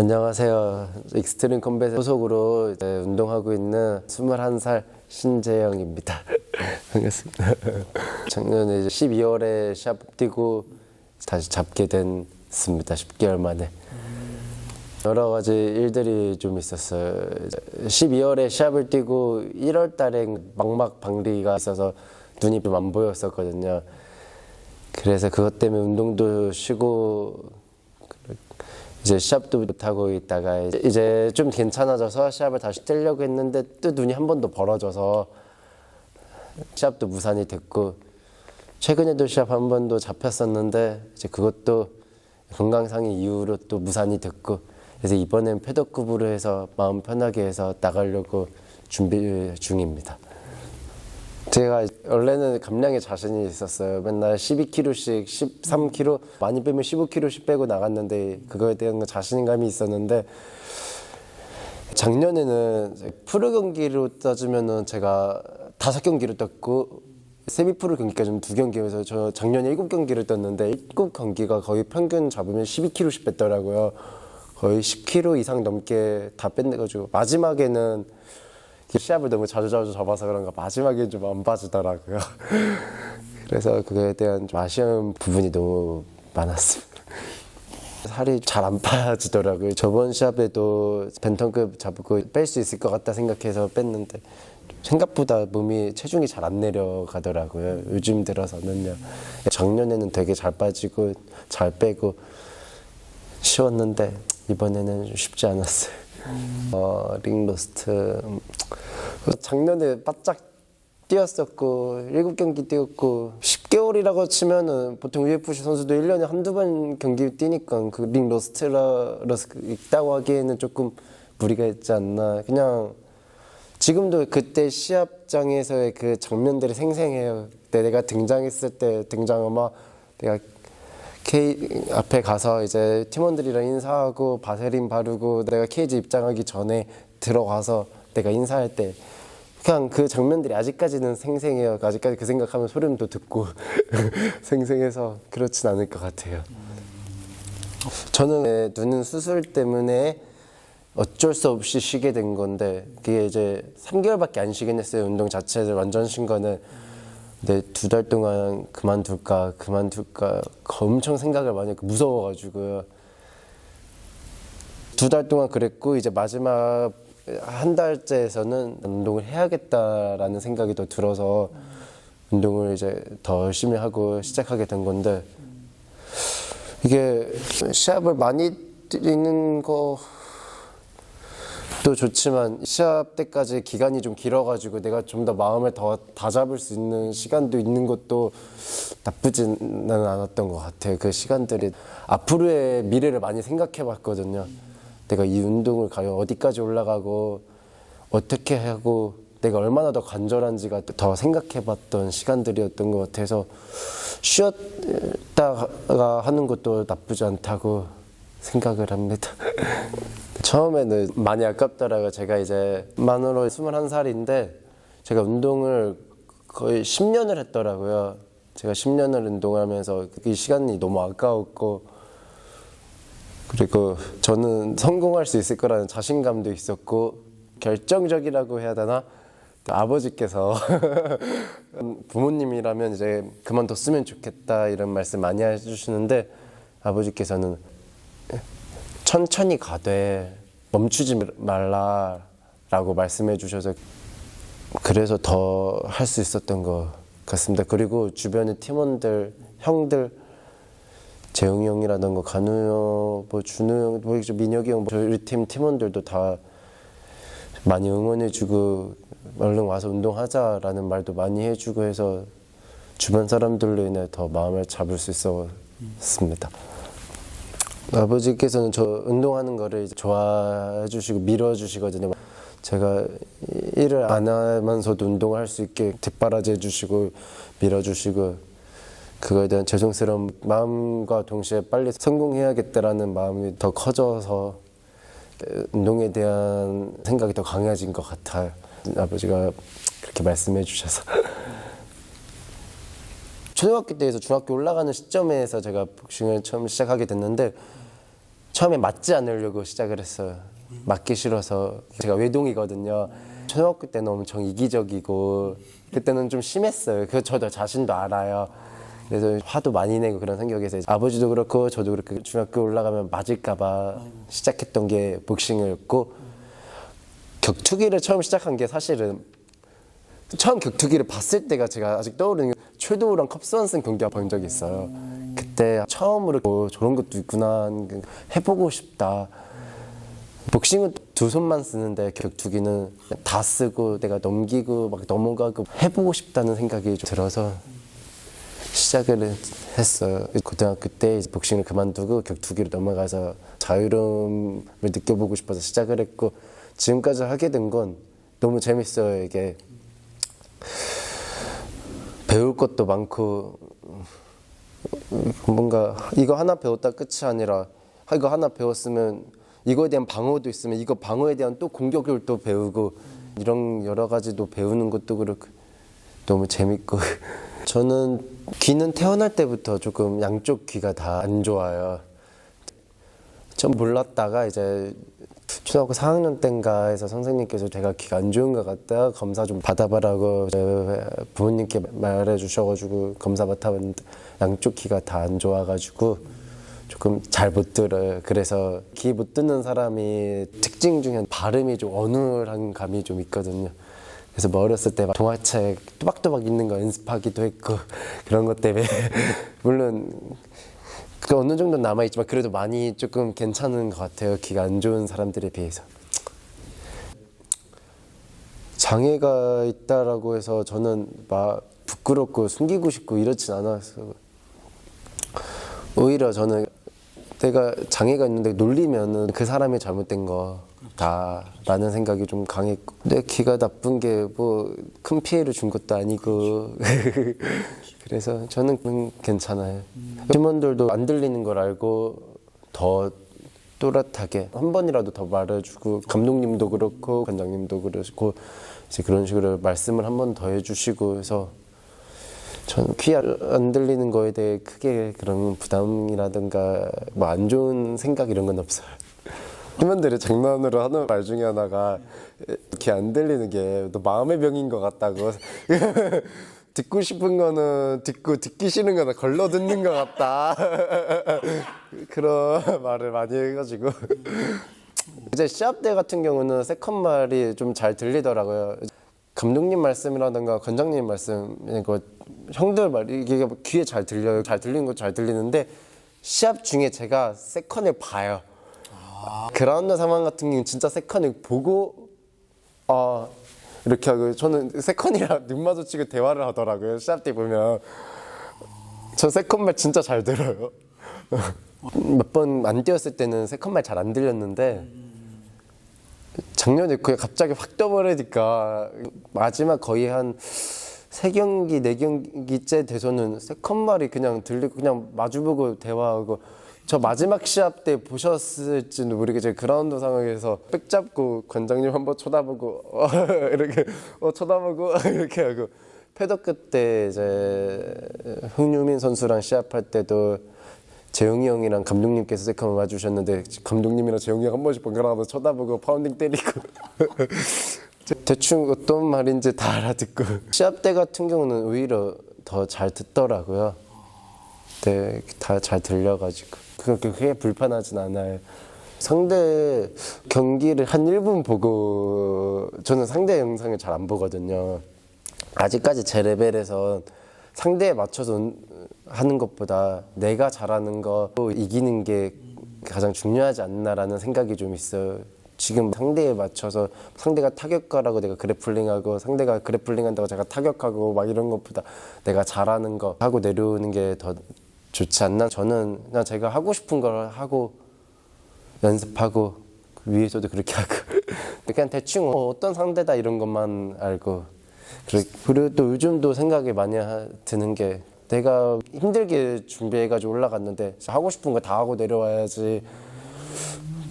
안녕하세요. 익스트림 컴뱃 소속으로 운동하고 있는 21살 신재영입니다. 반갑습니다. 작년에 이제 12월에 시합 뛰고 다시 잡게 됐습니다. 10개월 만에. 여러 가지 일들이 좀 있었어요. 12월에 시합을 뛰고 1월 달에 망막 방리가 있어서 눈이 좀 안 보였었거든요. 그래서 그것 때문에 운동도 쉬고 이제 시합도 못하고 있다가 이제- 좀 괜찮아져서 시합을 다시 뛰려고 했는데 또 눈이 한 번 더 벌어져서 시합도 무산이 됐고 최근에도 시합 한 번도 잡혔었는데 이제 그것도 건강상의 이유로 또 무산이 됐고 그래서 이번엔 패더급으로 해서 마음 편하게 해서 나가려고 준비 중입니다. 제가 원래는 감량에 자신이 있었어요. 맨날 12kg씩 13kg 많이 빼면 15kg씩 빼고 나갔는데 그거에 대한 자신감이 있었는데 작년에는 프로 경기로 따지면은 제가 다섯 경기를 떴고 세미 프로 좀두 경기여서 저 작년에 일곱 경기를 떴는데 일곱 경기가 거의 평균 잡으면 12kg씩 뺐더라고요. 거의 10kg 이상 넘게 다 뺐내가지고 마지막에는 시합을 너무 자주 자주 잡아서 그런가 마지막에 좀안 빠지더라고요. 그래서 그거에 대한 좀 아쉬운 부분이 너무 많았습니다. 살이 잘 안 빠지더라고요. 저번 시합에도 벤턴급 잡고 뺄 수 있을 것 같다 생각해서 뺐는데 생각보다 몸이 체중이 잘 안 내려가더라고요. 요즘 들어서는요. 작년에는 되게 잘 빠지고 잘 빼고 쉬웠는데 이번에는 좀 쉽지 않았어요. 어, 링로스트 음, 작년에 바짝 뛰었었고 일곱 경기 뛰었고 10개월이라고 치면은 보통 UFC 선수도 1년에 한두 번 경기 뛰니까 그 링 로스트라서 있다고 하기에는 조금 무리가 있지 않나 그냥 지금도 그때 시합장에서의 그 장면들이 생생해요. 내가 등장했을 때 등장하마 내가 K 앞에 가서 이제 팀원들이랑 인사하고 바세린 바르고 내가 케이지 입장하기 전에 들어가서 내가 인사할 때 그냥 그 장면들이 아직까지는 생생해요. 아직까지 그 생각하면 소름도 돋고 생생해서 그렇진 않을 것 같아요. 저는 네, 눈은 수술 때문에 어쩔 수 없이 쉬게 된 건데 그게 이제 3개월밖에 안 쉬긴 했어요. 운동 자체를 완전 쉰 거는 근데 두 달 동안 그만둘까 그만둘까 엄청 생각을 많이 했고 무서워가지고. 두 달 동안 그랬고 이제 마지막 한 달째에서는 운동을 해야겠다라는 생각이 더 들어서 운동을 이제 더 열심히 하고 시작하게 된 건데 이게 시합을 많이 뛰는 거 도 좋지만 시합 때까지 기간이 좀 길어가지고 내가 좀 더 마음을 더 다잡을 수 있는 시간도 있는 것도 나쁘지는 않았던 것 같아요. 그 시간들이 앞으로의 미래를 많이 생각해봤거든요. 내가 이 운동을 과연 어디까지 올라가고 어떻게 하고 내가 얼마나 더 간절한지가 더 생각해봤던 시간들이었던 것 같아서 쉬었다가 하는 것도 나쁘지 않다고 생각을 합니다. 처음에는 많이 아깝더라고요. 제가 이제 만으로 21살인데 제가 운동을 거의 10년을 했더라고요. 제가 10년을 운동하면서 이 시간이 너무 아까웠고 그리고 저는 성공할 수 있을 거라는 자신감도 있었고 결정적이라고 해야 되나? 아버지께서 부모님이라면 이제 그만뒀으면 좋겠다 이런 말씀 많이 해주시는데 아버지께서는 천천히 가되 멈추지 말라라고 말씀해 주셔서 그래서 더 할 수 있었던 것 같습니다. 그리고 주변의 팀원들, 형들, 재웅이 형이라던가 간우 형, 뭐 준우 형, 뭐 민혁이 형, 뭐 저희 팀 팀원들도 다 많이 응원해주고 얼른 와서 운동하자라는 말도 많이 해주고 해서 주변 사람들로 인해 더 마음을 잡을 수 있었습니다. 아버지께서는 저 운동하는 거를 좋아해 주시고 밀어 주시거든요. 제가 일을 안 하면서도 운동을 할 수 있게 뒷바라지 해 주시고 밀어 주시고 그거에 대한 죄송스러운 마음과 동시에 빨리 성공해야겠다라는 마음이 더 커져서 운동에 대한 생각이 더 강해진 것 같아요. 아버지가 그렇게 말씀해 주셔서. 초등학교 때에서 중학교 올라가는 시점에서 제가 복싱을 처음 시작하게 됐는데 처음에 맞지 않으려고 시작을 했어요. 맞기 싫어서 제가 외동이거든요. 초등학교 때는 엄청 이기적이고 그때는 좀 심했어요. 그 저도 자신도 알아요. 그래서 화도 많이 내고 그런 성격에서 아버지도 그렇고 저도 그렇고 중학교 올라가면 맞을까봐 시작했던 게 복싱이었고 격투기를 처음 시작한 게 사실은 처음 격투기를 봤을 때가 제가 아직 떠오르는 게 최도우랑 컵스완슨 경기가 본 적이 있어요. 처음으로 어, 저런 것도 있구나 해보고 싶다. 복싱은 두 손만 쓰는데 격투기는 다 쓰고 내가 넘기고 막 넘어가고 해보고 싶다는 생각이 좀 들어서 시작을 했어요. 고등학교 때 복싱을 그만두고 격투기로 넘어가서 자유로움을 느껴보고 싶어서 시작을 했고 지금까지 하게 된 건 너무 재밌어요. 이게 배울 것도 많고 뭔가 이거 하나 배웠다 끝이 아니라 아, 이거 하나 배웠으면 이거에 대한 방어도 있으면 이거 방어에 대한 또 공격을 또 배우고 이런 여러 가지도 배우는 것도 그렇고 너무 재밌고 저는 귀는 태어날 때부터 조금 양쪽 귀가 다 안 좋아요. 전 몰랐다가 이제 초등학교 4학년 때인가 해서 선생님께서 제가 귀가 안 좋은 것 같다 검사 좀 받아봐라고 부모님께 말해 주셔가지고 검사 받아봤는데 양쪽 귀가 다 안 좋아가지고 조금 잘 못 들어요 그래서 귀못 듣는 사람이 특징 중에 발음이 좀 어눌한 감이 좀 있거든요 그래서 뭐 어렸을 때 막 동화책 또박또박 읽는 거 연습하기도 했고 그런 것 때문에 물론 그 어느 정도 남아 있지만 그래도 많이 조금 괜찮은 것 같아요. 귀가 안 좋은 사람들에 비해서. 장애가 있다라고 해서 저는 막 부끄럽고 숨기고 싶고 이렇진 않았어요. 오히려 저는 내가 장애가 있는데 놀리면은 그 사람이 잘못된 거 다라는 생각이 좀 강했고 내 귀가 나쁜 게 뭐 큰 피해를 준 것도 아니고 그래서 저는 괜찮아요. 팀원들도 안 들리는 걸 알고 더 또렷하게 한 번이라도 더 말해주고 감독님도 그렇고 관장님도 그러시고 이제 그런 식으로 말씀을 한 번 더 해주시고 해서 저는 귀 안 들리는 거에 대해 크게 그런 부담이라든가 뭐 안 좋은 생각 이런 건 없어요. 팀원들이 장난으로 하는 말 중에 하나가 귀 안 들리는 게 너 마음의 병인 것 같다고. 듣고 싶은 거는 듣고 듣기 싫은 거는 걸러 듣는 것 같다. 그런 말을 많이 해가지고. 이제 시합 때 같은 경우는 세컨 말이 좀 잘 들리더라고요. 감독님 말씀이라든가 관장님 말씀, 이거 형들 말 이게 귀에 잘 들려요. 잘 들리는 거 잘 들리는데 시합 중에 제가 세컨을 봐요. 그라운드 상황 같은 경우는 진짜 세컨을 보고 아 이렇게 하고 저는 세컨이랑 눈 마주치고 대화를 하더라고요. 시합 때 보면 저 세컨 말 진짜 잘 들어요. 몇 번 안 뛰었을 때는 세컨 말 잘 안 들렸는데 작년에 그게 갑자기 확 떠버리니까 마지막 거의 한 세 경기 네 경기째 돼서는 세컨 말이 그냥 들리고 그냥 마주보고 대화하고 저 마지막 시합 때 보셨을지는 모르겠지만 그라운드 상황에서 백 잡고 관장님 한번 쳐다보고 어, 이렇게 어, 쳐다보고 이렇게 하고 패더 끝때 이제 흥유민 선수랑 시합할 때도 재영이 형이랑 감독님께서 세컨을 와주셨는데 감독님이랑 재영이 형 한 번씩 번갈아 가면서 쳐다보고 파운딩 때리고 대충 어떤 말인지 다 알아듣고 시합 때 같은 경우는 오히려 더 잘 듣더라고요. 네, 다 잘 들려가지고 그렇게 크게 불편하진 않아요. 상대 경기를 한 1분 보고 저는 상대 영상을 잘 안 보거든요. 아직까지 제 레벨에서 상대에 맞춰서 운- 하는 것보다 내가 잘하는 거 이기는 게 가장 중요하지 않나라는 생각이 좀 있어요. 지금 상대에 맞춰서 상대가 타격가라고 내가 그래플링하고 상대가 그래플링 한다고 제가 타격하고 막 이런 것보다 내가 잘하는 거 하고 내려오는 게 더 좋지 않나 저는 그냥 제가 하고 싶은 걸 하고 연습하고 그 위에서도 그렇게 하고 그냥 대충 어, 어떤 상대다 이런 것만 알고 그리고 또 요즘도 생각이 많이 하- 드는 게 내가 힘들게 준비해가지고 올라갔는데 하고 싶은 거 다 하고 내려와야지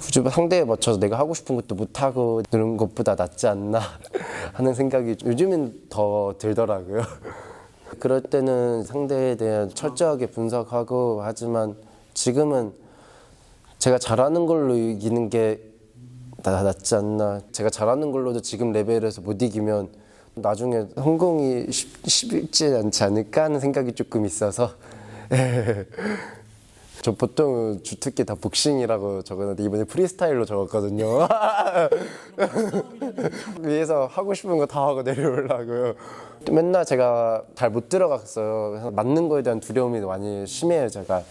굳이 상대에 맞춰서 내가 하고 싶은 것도 못 하고 그런 것보다 낫지 않나 하는 생각이 요즘엔 더 들더라고요. 그럴 때는 상대에 대한 철저하게 분석하고 하지만 지금은 제가 잘하는 걸로 이기는 게 나- 낫지 않나. 제가 잘하는 걸로도 지금 레벨에서 못 이기면 나중에 성공이 쉽, 쉽지 않지 않을까 하는 생각이 조금 있어서. 저 보통 주특기 다 복싱이라고 적었는데 이번에 프리스타일로 적었거든요. 위에서 하고 싶은 거 다 하고 내려오려고요. 맨날 제가 잘 못 들어갔어요. 그래서 맞는 거에 대한 두려움이 많이 심해요, 제가.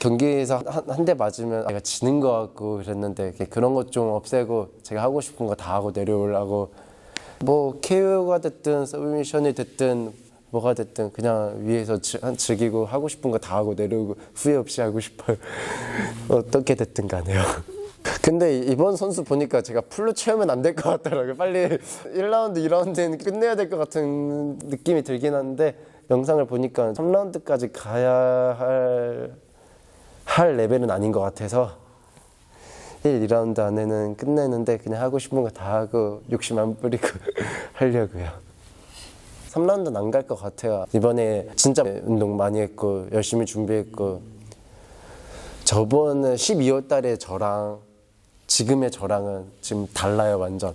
경기에서 한 대 맞으면 내가 지는 것 같고 그랬는데 그런 것 좀 없애고 제가 하고 싶은 거 다 하고 내려오려고 뭐 KO가 됐든 서브미션이 됐든 뭐가 됐든 그냥 위에서 즐기고 하고 싶은 거 다 하고 내려오고 후회 없이 하고 싶어요. 어떻게 됐든 간에요. 근데 이번 선수 보니까 제가 풀로 채우면 안 될 것 같더라고요. 빨리 1라운드, 2라운드는 끝내야 될 것 같은 느낌이 들긴 한데 영상을 보니까 3라운드까지 가야 할, 할 레벨은 아닌 것 같아서 1, 2라운드 안에는 끝내는데 그냥 하고 싶은 거 다 하고 욕심 안 부리고 하려고요. 3라운드는 안 갈 것 같아요. 이번에 진짜 운동 많이 했고 열심히 준비했고 저번에 12월 달에 저랑 지금의 저랑은 지금 달라요 완전.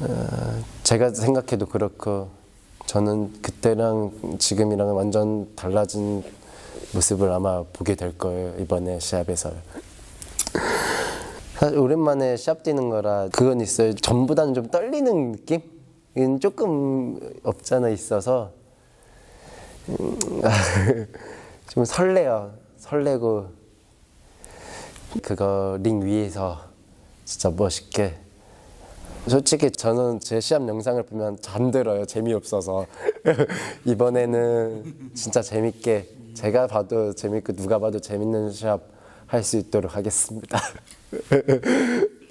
어, 제가 생각해도 그렇고 저는 그때랑 지금이랑은 완전 달라진 모습을 아마 보게 될 거예요 이번에 시합에서. 오랜만에 시합 뛰는 거라 그건 있어요. 전보다는 좀 떨리는 느낌은 조금 없잖아 있어서. 음, 좀 설레요. 설레고. 그거 링 위에서 진짜 멋있게. 솔직히 저는 제 시합 영상을 보면 잠들어요 재미없어서. 이번에는 진짜 재밌게. 제가 봐도 재밌고 누가 봐도 재밌는 시합 할 수 있도록 하겠습니다.